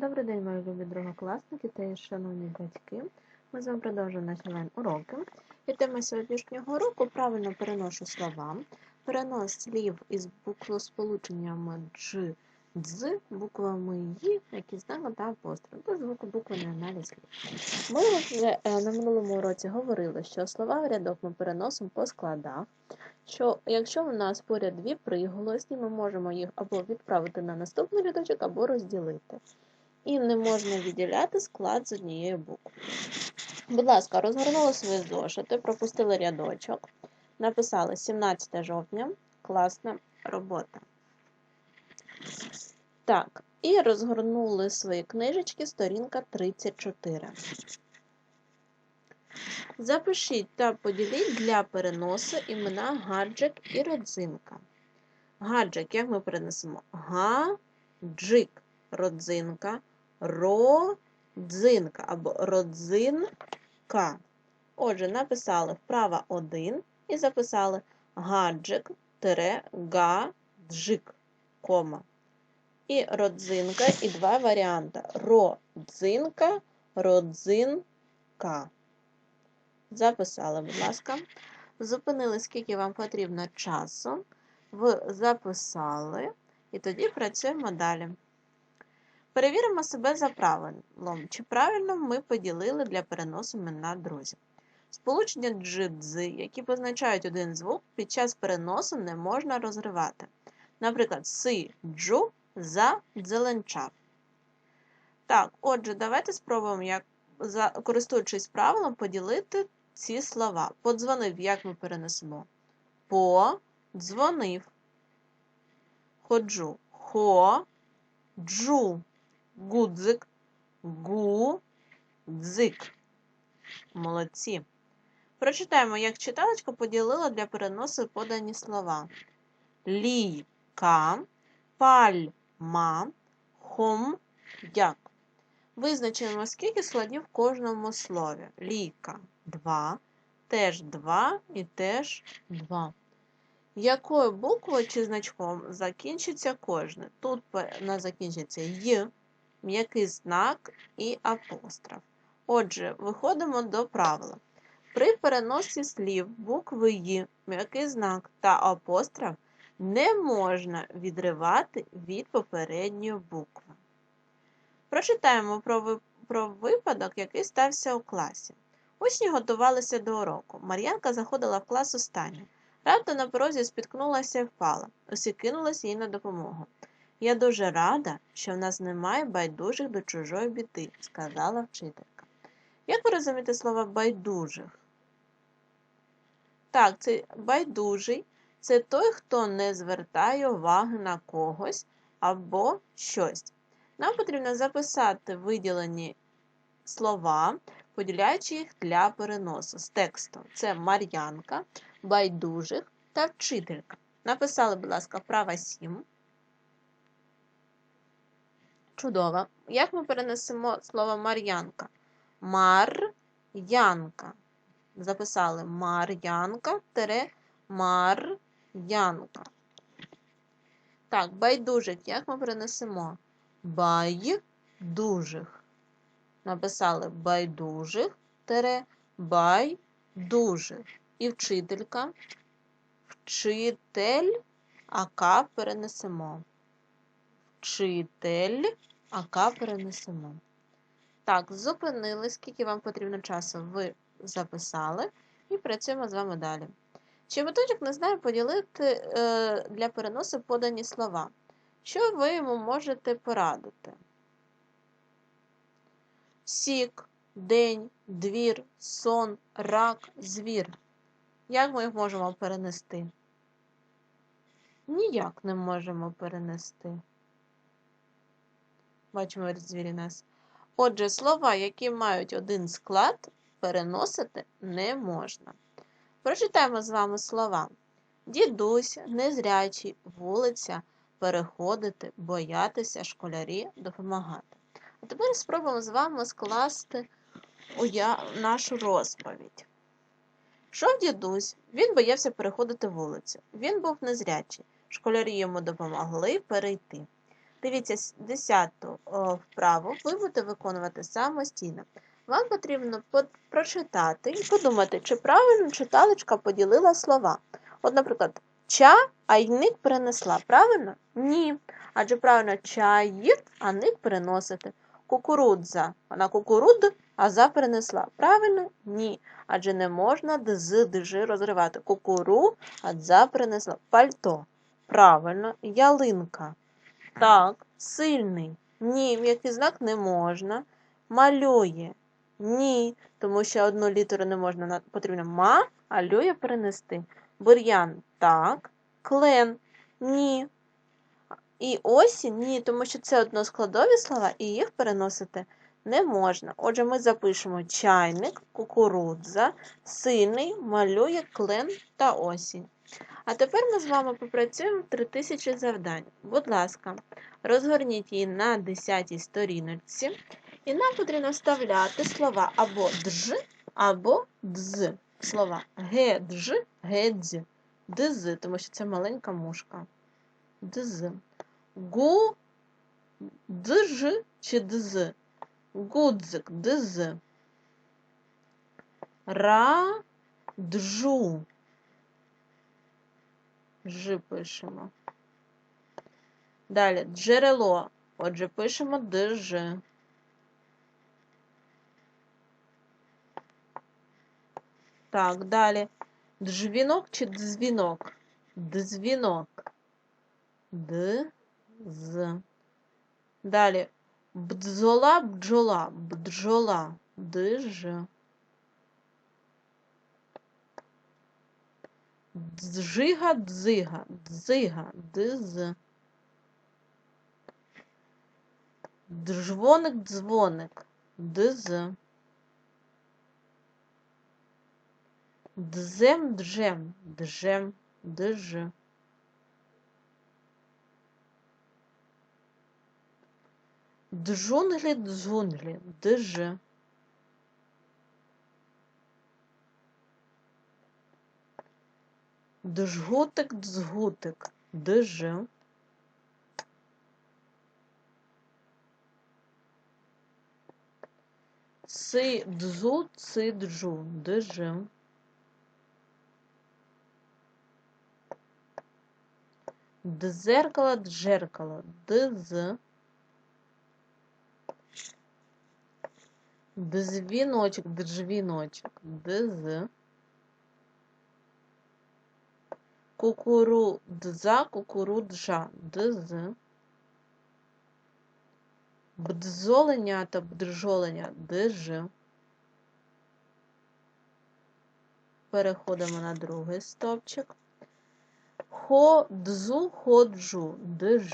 Добрий день, мої любі другокласники та шановні батьки. Ми з вами продовжуємо наші онлайн-уроки. І тема сьогоднішнього уроку правильно переношу слова. Перенос слів із буквосполученнями дж, дз, буквами «ї», які знаємо та апостроф, до звуку буквений аналіз слів. Ми вже е, на минулому уроці говорили, що слова в рядок ми переносимо по складах, що якщо у нас поряд дві приголосні, ми можемо їх або відправити на наступний рядочок, або розділити. І не можна відділяти склад з однієї букви. Будь ласка, розгорнули свої зошити, пропустили рядочок, написали 17 жовтня, класна робота. Так, і розгорнули свої книжечки, сторінка 34. Запишіть та поділіть для переносу імена гаджик і родзинка. Гаджик, як ми перенесемо? Га-джик, родзинка, родзинка або родзинка. Отже, написали вправа 1 і записали гаджик гаджик, кома. І родзинка, і два варіанти. Родзинка, родзинка. Записали, будь ласка. Зупинили, скільки вам потрібно часу. Ви записали, і тоді працюємо далі. Перевіримо себе за правилом, чи правильно ми поділили для переносу на друзів. Сполучення джидзи, які позначають один звук, під час переносу не можна розривати. Наприклад, си джу задзеленчав. Так, отже, давайте спробуємо, як, користуючись правилом, поділити ці слова. Подзвонив, як ми перенесемо? Подзвонив. Ходжу. Хо-джу. Гудзик. Гу-дзик. Молодці. Прочитаємо, як читалочка поділила для переносу подані слова. Ліка, пальма, хом, як. Визначимо, скільки складів в кожному слові. Ліка 2, теж 2 і теж 2. Якою буквою чи значком закінчиться кожне? Тут на закінчиться Й, м'який знак і апостроф. Отже, виходимо до правила. При переносі слів букви «й», м'який знак та апостроф не можна відривати від попередньої букви. Прочитаємо про, про випадок, який стався у класі. Учні готувалися до уроку. Мар'янка заходила в клас останню. Раптом на порозі спіткнулася і впала. Усі кинулися їй на допомогу. Я дуже рада, що в нас немає байдужих до чужої біди, сказала вчителька. Як ви розумієте слово байдужих? Так, це байдужий це той, хто не звертає уваги на когось або щось. Нам потрібно записати виділені слова, поділяючи їх для переносу з текстом. Це Мар'янка, байдужих та вчителька. Написали, будь ласка, вправа 7. Чудово. Як ми перенесемо слово Мар'янка? Мар'янка. Записали Мар'янка тере Мар'янка. Так, байдужих. Як ми перенесемо? Байдужих. Написали байдужих тере байдужих. І вчителька. Вчитель, ака перенесемо. Вчитель. АК перенесемо. Так, зупинили, скільки вам потрібно часу, ви записали, і працюємо з вами далі. Щебеточок не знає поділити е, для переносу подані слова. Що ви йому можете порадити? Сік, день, двір, сон, рак, звір. Як ми їх можемо перенести? Ніяк не можемо перенести. Бачимо звірі нас. Отже, слова, які мають один склад, переносити не можна. Прочитаємо з вами слова. Дідусь, незрячий, вулиця, переходити, боятися, школярі, допомагати. А тепер спробуємо з вами скласти нашу розповідь. Шов дідусь, він боявся переходити вулицю. Він був незрячий. Школярі йому допомогли перейти. Дивіться, десяту вправу ви будете виконувати самостійно. Вам потрібно прочитати і подумати, чи правильно читалочка поділила слова. От, наприклад, чайник перенесла. Правильно? Ні. Адже правильно чаїр, а ник переносити. Кукурудза. Вона кукуруд, а за перенесла. Правильно? Ні. Адже не можна дз, дж розривати. Кукуру, а за перенесла. Пальто. Правильно. Ялинка. Так. Сильний. Ні. М'який знак не можна. Малює. Ні. Тому що одну літеру не можна. Потрібно ма, а лює перенести. Бур'ян. Так. Клен. Ні. І осінь ні, тому що це односкладові слова, і їх переносити не можна. Отже, ми запишемо чайник, кукурудза, сильний, малює, клен та осінь. А тепер ми з вами попрацюємо 3000 завдань. Будь ласка, розгорніть її на 10 сторіночці, і нам потрібно вставляти слова або дж, або дз. Слова гедж, гедзь, дз, тому що це маленька мушка. Дз. Гу, дж чи дз. Гудзик, дз. Ра, джу. Ж пишемо. Далі джерело. Отже, пишемо дж. Так, далі. Дзвінок чи дзвінок? Дзвінок. Д, з. Далі. Бдзола, бджола, бджола, дж. Джига, дзига, дзига, дз. Джвоник, дзвоник, дз. Дзем, джем, джем, дж. Джунглі, джунглі, дж. Джгутик, дзгутик, дж. Ци, дзу, ци, джу, дж. Дзеркало, джеркало, дз. Дзвіночок, дзвіночок, дз. Кукурудза, кукуруджа, дз. Бдзоленята, бджоленя, дж. Переходимо на другий стовпчик. Ходзу, ходжу, дж.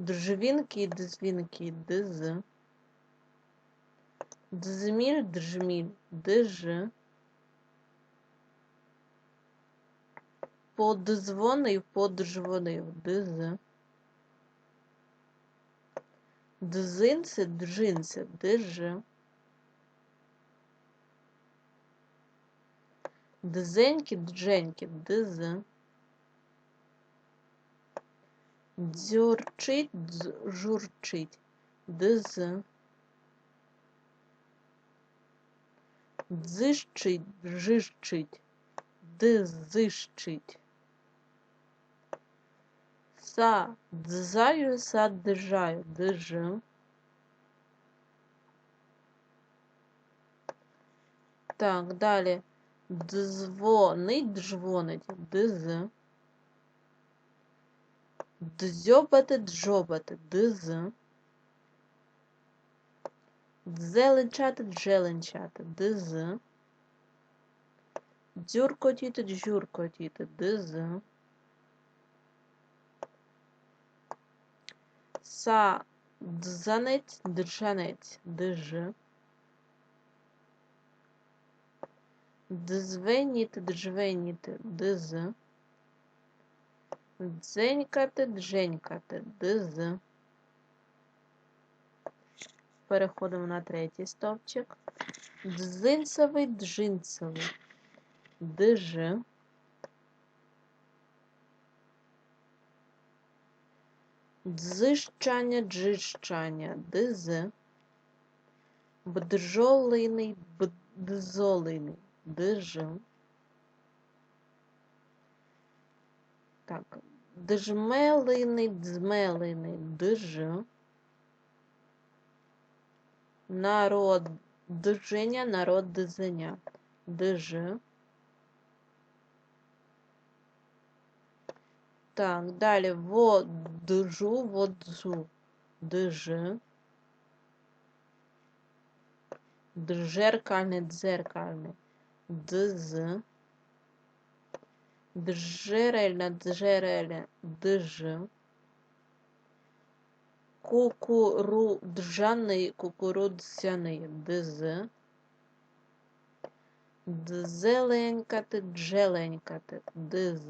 Джвінки, дзвінки, дз. Дзміль, джміль, дж. Подзвонив, подзвонив, дз. Дзинси, джинси, дж. Дзеньки, дженьки, дз. Дзюрчить, дз- журчить, дз. Дзищить, бжищить, дзищить. Са, дзаю, саджаю, дж. Так, далі. Дзвонить, дзвонить, дз. Дзьобати, джобати, дз. Дзеленчати, джеленчати, дз. Дзюркотіти, джуркотіти, дз. Са, дзанець, джанець, дж. Дзвеніти, джвеніти, дз. Дзенькати, дженькати, дз переходимо на третій стовпчик. Дзинцевий, джинцевий, дж. Дзищання, джищання, дз. Бджолиний, бдзолиний, дж. Так, дежмелиний, дзмелиний, дж. Народження, народження, дж. Так, далі воджу, воджу, дж. Джеркальне, дзеркальне, дз. Джерельне, джерельне, дж. Кукуруджаний, кукурудзяний, дз. Дзеленькати, джеленькати, дз.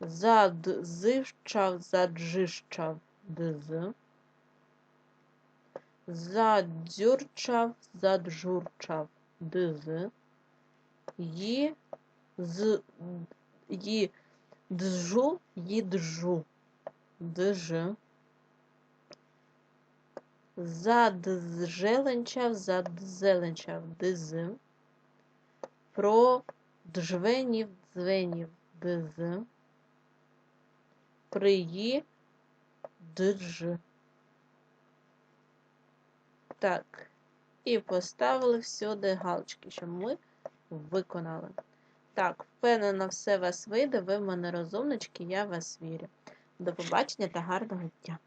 Задзищав, заджищав, дз. Задзюрчав, заджурчав, дз. Ї, з, ї, джу, їджу, дж. Задзеленчав, задзеленчав, дз. Про джвенів, дзвенів, дз. Приї, дж. Так. І поставили всюди галочки, щоб ми виконали. Так, впевнена, все вас вийде, ви в мене розумнички, я вас вірю. До побачення та гарного дня!